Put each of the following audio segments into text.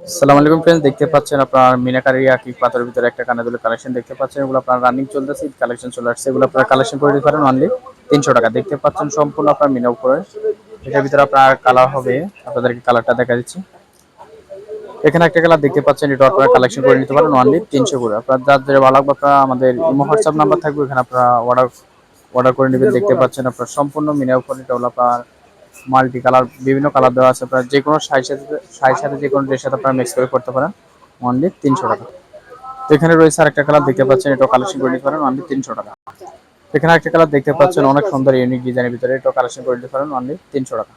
সালাম আলাইকুম ফ্রেন্ডস দেখতে পাচ্ছেন আপনার মিনাকারি আকি পাথরের ভিতরে একটা কানাদুলের কালেকশন দেখতে পাচ্ছেন। এগুলো আপনার রানিং চলতেছে কালেকশন চলে আসছে। এগুলো আপনার কালেকশন করে দিতে পারেন অনলি তিনশো টাকা। দেখতে পাচ্ছেন সম্পূর্ণ আপনার মিনা উপরে। এটার ভিতরে আপনার কালার হবে, আপনাদেরকে কালারটা দেখা দিচ্ছি। এখানে একটা কালার দেখতে পাচ্ছেন, এটা আপনারা কালেকশন করে নিতে পারেন অনলি তিনশো করে। আপনার যাদের ভালো লাগবে, আপনারা আমাদের ইমো, হোয়াটসঅ্যাপ নাম্বার থাকবে এখানে আপনারা অর্ডার অর্ডার করে নেবেন। দেখতে পাচ্ছেন আপনার সম্পূর্ণ মিনা উপরে, এটা হলো আপনার মাল্টি কালার বিভিন্ন কালার দেওয়া আছে। আপনার যে কোনো সাইজ সাথে সাইজ সাথে যে কোনো ড্রেসের সাথে আপনারা মিক্স করে করতে পারেন। অনলি তিনশো টাকা। এখানে রয়েছে আরেকটা কালার দেখতে পাচ্ছেন এটা কালেকশন করে নিতে পারেন অনলি তিনশো টাকা। এখানে একটা কালার দেখতে পাচ্ছেন, অনেক সুন্দর ইউনিক ডিজাইনের ভিতরে এটা কালেকশন করে নিতে পারেন অনলি তিনশো টাকা।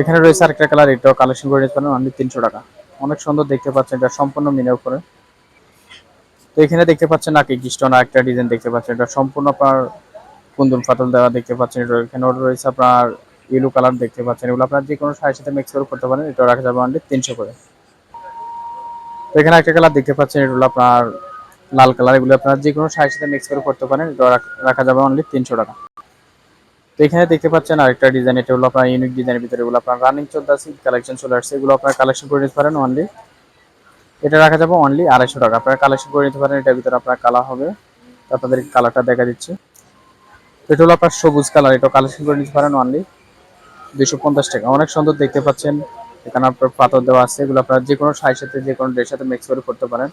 এখানে রয়েছে আরেকটা কালার এটাও কালেকশন করে নিতে পারেন অনলি তিনশো টাকা। অনেক সুন্দর দেখতে পাচ্ছেন, এটা সম্পূর্ণ মিনের উপরে। তো এখানে দেখতে পাচ্ছেন নাকি গিস্টন একটা ডিজাইন দেখতে পাচ্ছেন, এটা সম্পূর্ণ আপনার কুন্দন ফাতল দেওয়া দেখতে পাচ্ছেন এটা এখানে রয়েছে আপনার ইয়েলো কালার দেখতে পাচ্ছেন, এগুলো আপনার যে কোনো শাড়ির সাথে মিক্স করে করতে পারেন এটা রাখা যাবে অনলি তিনশো করে। তো এখানে একটা কালার দেখতে পাচ্ছেন, এগুলো আপনার লাল কালার এগুলো আপনার যে কোনো শাড়ির সাথে মিক্স করে করতে পারেন এটা রাখা যাবে অনলি তিনশো টাকা। তো এখানে দেখতে পাচ্ছেন আরেকটা ডিজাইন এটা হলো আপনার ইউনিক ডিজাইনের ভিতরে, এগুলো আপনার রানিং চলতে আছে কালেকশন চলে আসছে, এগুলো আপনার কালেকশন করে নিতে পারেন অনলি এটা রাখা যাবে অনলি আড়াইশো টাকা, আপনারা কালেকশন করে নিতে পারেন, এটার ভিতরে আপনার কালার হবে, আপনাদের কালারটা দেখা দিচ্ছে। এটা হলো আপনার সবুজ কালার, এটা কালেকশন করে নিতে পারেন অনলি দুশো পঞ্চাশ টাকা। অনেক সুন্দর দেখতে পাচ্ছেন। এখানে আপনার পাথর দেওয়া আছে, এগুলো আপনার যে কোনো সাইজ সাথে যে কোনো ড্রেসের সাথে মিক্স করে করতে পারেন।